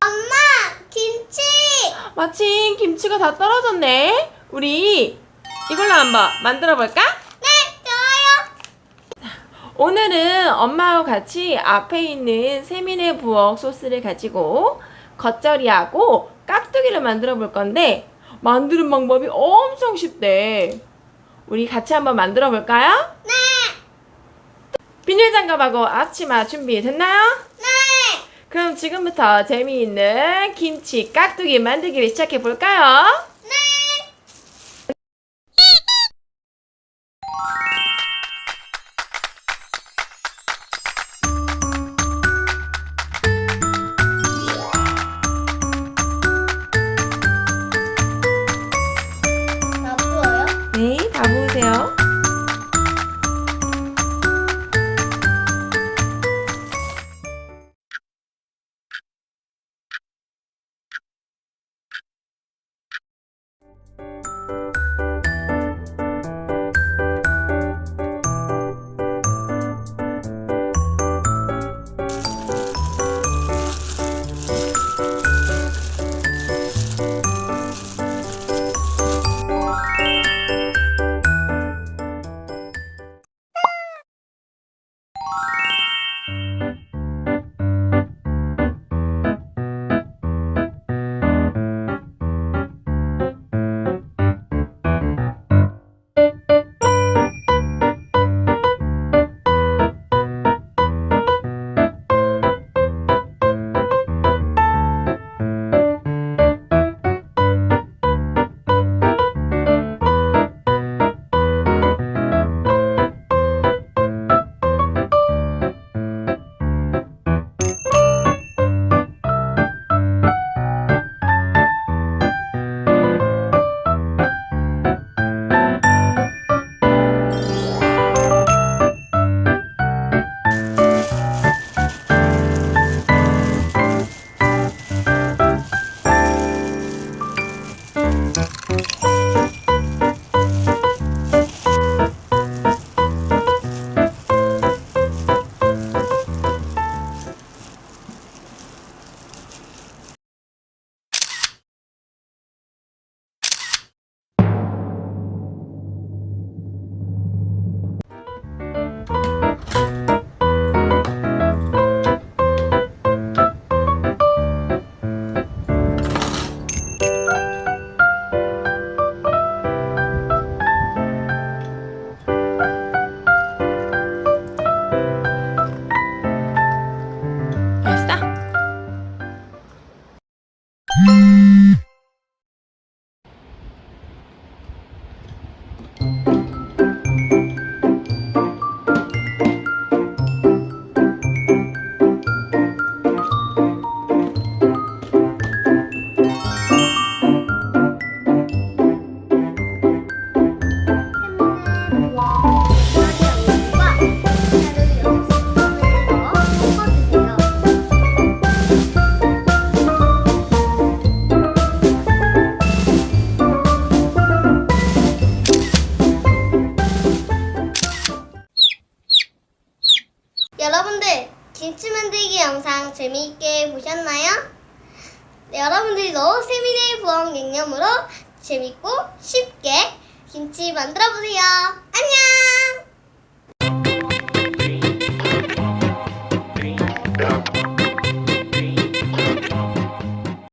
엄마, 김치! 마침 김치가 다 떨어졌네. 우리 이걸로 한번 만들어 볼까? 네, 좋아요. 오늘은 엄마와 같이 앞에 있는 세민의 부엌 소스를 가지고 겉절이하고 깍두기를 만들어 볼 건데 만드는 방법이 엄청 쉽대. 우리 같이 한번 만들어 볼까요? 네, 비닐 장갑하고 앞치마 준비 됐나요? 네. 그럼 지금부터 재미있는 김치 깍두기 만들기를 시작해 볼까요? 여러분들 김치 만들기 영상 재미있게 보셨나요? 네, 여러분들도 세미네의 부엌 양념으로 재밌고 쉽게 김치 만들어 보세요. 안녕!